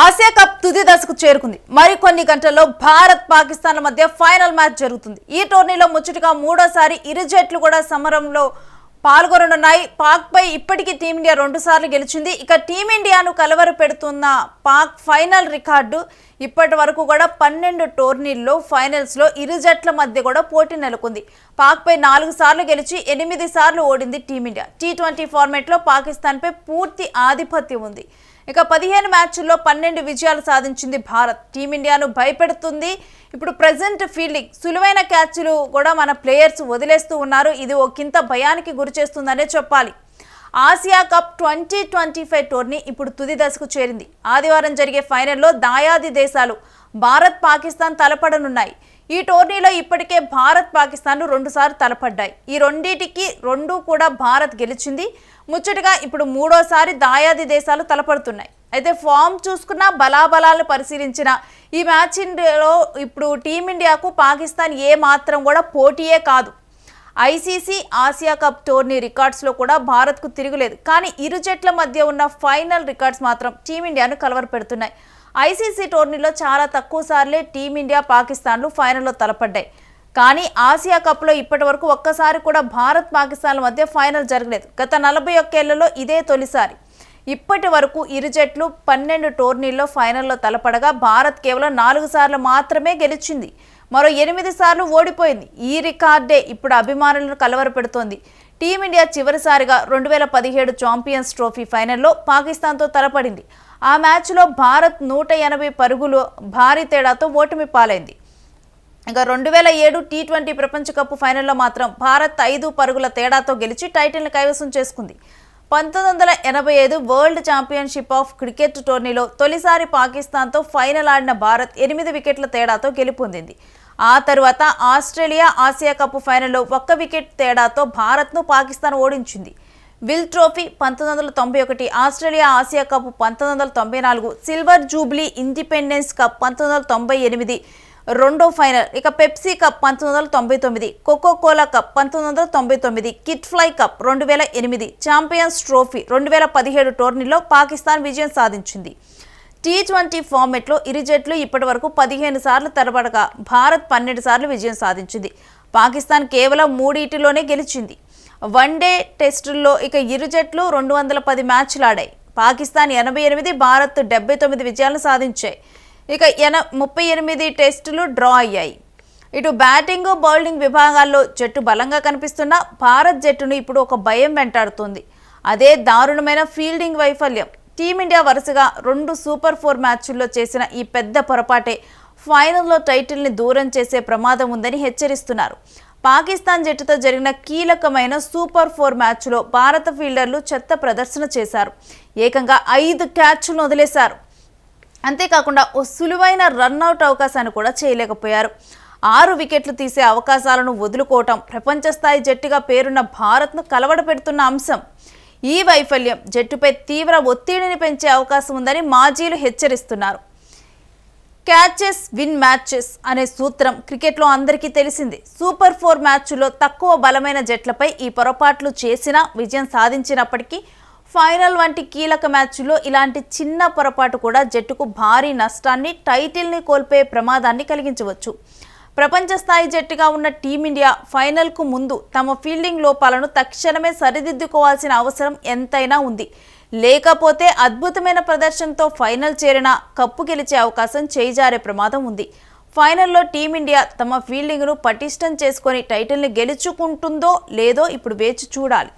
Asia cup తుది దశకు చేరుకుంది. మరికొన్ని గంటల్లో భారత్ పాకిస్తాన్ మధ్య ఫైనల్ మ్యాచ్ జరుగుతుంది. ఈ టోర్నీలో ముచ్చటగా మూడోసారి ఇరు జట్లు కూడా సమరంలో పాల్గొననున్నాయి. పాక్ పై ఇప్పటికీ టీమిండియా రెండు సార్లు గెలిచింది. ఇక టీమిండియాను కలవరు పెడుతున్న పాక్ ఫైనల్ రికార్డు ఇప్పటి వరకు కూడా పన్నెండు టోర్నీల్లో ఫైనల్స్లో ఇరు జట్ల మధ్య కూడా పోటీ నెలకొంది. పాక్పై నాలుగు సార్లు గెలిచి ఎనిమిది సార్లు ఓడింది టీమిండియా. టీ ట్వంటీ ఫార్మాట్లో పాకిస్తాన్పై పూర్తి ఆధిపత్యం ఉంది. ఇక పదిహేను మ్యాచ్ల్లో పన్నెండు విజయాలు సాధించింది భారత్. టీమిండియాను భయపెడుతుంది. ఇప్పుడు ప్రజెంట్ ఫీల్డింగ్ సులువైన క్యాచ్లు కూడా మన ప్లేయర్స్ వదిలేస్తూ ఉన్నారు. ఇది ఒకంత భయానికి గురి చేస్తుందనే చెప్పాలి. Asia cup twenty twenty five tourney ఇప్పుడు తుది దశకు చేరింది. ఆదివారం జరిగే ఫైనల్లో దాయాది దేశాలు భారత్ పాకిస్తాన్ తలపడనున్నాయి. ఈ టోర్నీలో ఇప్పటికే భారత్ పాకిస్తాన్లు రెండుసార్లు తలపడ్డాయి. ఈ రెండింటికి రెండు కూడా భారత్ గెలిచింది. ముచ్చటగా ఇప్పుడు మూడోసారి దాయాది దేశాలు తలపడుతున్నాయి. అయితే ఫామ్ చూసుకున్న బలాబలాలను పరిశీలించిన ఈ మ్యాచ్లో ఇప్పుడు టీమిండియాకు పాకిస్తాన్ ఏ మాత్రం కూడా పోటీయే కాదు. ఐసీసీ ఆసియా కప్ టోర్నీ రికార్డ్స్లో కూడా భారత్కు తిరుగులేదు. కానీ ఇరు జట్ల మధ్య ఉన్న ఫైనల్ రికార్డ్స్ మాత్రం టీమిండియాను కలవర పెడుతున్నాయి ఐసీసీ టోర్నీలో చాలా తక్కువ సార్లే టీమిండియా పాకిస్తాన్లు ఫైనల్లో తలపడ్డాయి. కానీ ఆసియా కప్లో ఇప్పటి వరకు ఒక్కసారి కూడా భారత్ పాకిస్తాన్ల మధ్య ఫైనల్ జరగలేదు. గత నలభై ఒక్కేళ్ళలో ఇదే తొలిసారి. ఇప్పటి వరకు ఇరు జట్లు పన్నెండు టోర్నీల్లో ఫైనల్లో తలపడగా భారత్ కేవలం నాలుగు సార్లు మాత్రమే గెలిచింది. మరో ఎనిమిది సార్లు ఓడిపోయింది. ఈ రికార్డే ఇప్పుడు అభిమానులను కలవరపెడుతోంది. టీమిండియా చివరిసారిగా రెండు వేల పదిహేడు ఛాంపియన్స్ ట్రోఫీ ఫైనల్లో పాకిస్తాన్తో తలపడింది. ఆ మ్యాచ్లో భారత్ నూట ఎనభై పరుగులు భారీ తేడాతో ఓటమి పాలైంది. ఇంకా రెండు వేల ఏడు టీ ట్వంటీ ప్రపంచ కప్ ఫైనల్లో మాత్రం భారత్ ఐదు పరుగుల తేడాతో గెలిచి టైటిల్ని కైవసం చేసుకుంది. పంతొమ్మిది వందల ఎనభై ఐదు వరల్డ్ ఛాంపియన్షిప్ ఆఫ్ క్రికెట్ టోర్నీలో తొలిసారి పాకిస్తాన్తో ఫైనల్ ఆడిన భారత్ ఎనిమిది వికెట్ల తేడాతో గెలుపొందింది. ఆ తరువాత ఆస్ట్రేలియా ఆసియా కప్ ఫైనల్లో ఒక్క వికెట్ తేడాతో భారత్ను పాకిస్తాన్ ఓడించింది. విల్ ట్రోఫీ పంతొమ్మిది వందల తొంభై ఒకటి ఆస్ట్రేలియా ఆసియా కప్ పంతొమ్మిది వందల తొంభై నాలుగు సిల్వర్ జూబ్లీ ఇండిపెండెన్స్ కప్ పంతొమ్మిది వందల తొంభై ఎనిమిది రెండో ఫైనల్ ఇక పెప్సీ కప్ పంతొమ్మిది వందల తొంభై తొమ్మిది కోకో కోలా కప్ పంతొమ్మిది వందల తొంభై తొమ్మిది కిట్ ఫ్లై కప్ రెండు వేల ఎనిమిది ఛాంపియన్స్ ట్రోఫీ రెండు వేల పదిహేడు టోర్నీలో పాకిస్తాన్ విజయం సాధించింది. టీ ట్వంటీ ఫార్మెట్లో ఇరు జట్లు ఇప్పటి వరకు పదిహేను సార్లు తరబడగా భారత్ పన్నెండు సార్లు విజయం సాధించింది. పాకిస్తాన్ కేవలం మూడింటిలోనే గెలిచింది. వన్డే టెస్టుల్లో ఇక ఇరు జట్లు రెండు వందల పది మ్యాచ్లు ఆడాయి పాకిస్తాన్ ఎనభై ఎనిమిది భారత్ డెబ్బై తొమ్మిది విజయాలను సాధించాయి. ఇక ఎన ముప్పై ఎనిమిది టెస్టులు డ్రా అయ్యాయి. ఇటు బ్యాటింగ్ బౌలింగ్ విభాగాల్లో జట్టు బలంగా కనిపిస్తున్న భారత్ జట్టును ఇప్పుడు ఒక భయం వెంటాడుతుంది. అదే దారుణమైన ఫీల్డింగ్ వైఫల్యం. టీమిండియా వరుసగా రెండు సూపర్ ఫోర్ మ్యాచ్ల్లో చేసిన ఈ పెద్ద పొరపాటే ఫైనల్లో టైటిల్ని దూరం చేసే ప్రమాదం ఉందని హెచ్చరిస్తున్నారు. పాకిస్తాన్ జట్టుతో జరిగిన కీలకమైన సూపర్ ఫోర్ మ్యాచ్లో భారత ఫీల్డర్లు చెత్త ప్రదర్శన చేశారు. ఏకంగా ఐదు క్యాచ్లను వదిలేశారు. అంతేకాకుండా ఓ సులువైన రన్అట్ అవకాశాన్ని కూడా చేయలేకపోయారు. ఆరు వికెట్లు తీసే అవకాశాలను వదులుకోవటం ప్రపంచ స్థాయి జట్టుగా పేరున్న భారత్ను కలవడపెడుతున్న అంశం. ఈ వైఫల్యం జట్టుపై తీవ్ర ఒత్తిడిని పెంచే అవకాశం ఉందని మాజీలు హెచ్చరిస్తున్నారు. క్యాచెస్ విన్ మ్యాచెస్ అనే సూత్రం క్రికెట్లో అందరికీ తెలిసింది. సూపర్ ఫోర్ మ్యాచ్లో తక్కువ బలమైన జట్లపై ఈ పొరపాట్లు చేసినా విజయం సాధించినప్పటికీ ఫైనల్ వంటి కీలక మ్యాచ్లో ఇలాంటి చిన్న పొరపాటు కూడా జట్టుకు భారీ నష్టాన్ని టైటిల్ని కోల్పోయే ప్రమాదాన్ని కలిగించవచ్చు. ప్రపంచ స్థాయి జట్టుగా ఉన్న టీమిండియా ఫైనల్కు ముందు తమ ఫీల్డింగ్ లోపాలను తక్షణమే సరిదిద్దుకోవాల్సిన అవసరం ఎంతైనా ఉంది. లేకపోతే అద్భుతమైన ప్రదర్శనతో ఫైనల్ చేరిన కప్పు గెలిచే అవకాశం చేయిజారే ప్రమాదం ఉంది. ఫైనల్లో టీమిండియా తమ ఫీల్డింగ్ను పటిష్టం చేసుకొని టైటిల్ని గెలుచుకుంటుందో లేదో ఇప్పుడు వేచి చూడాలి.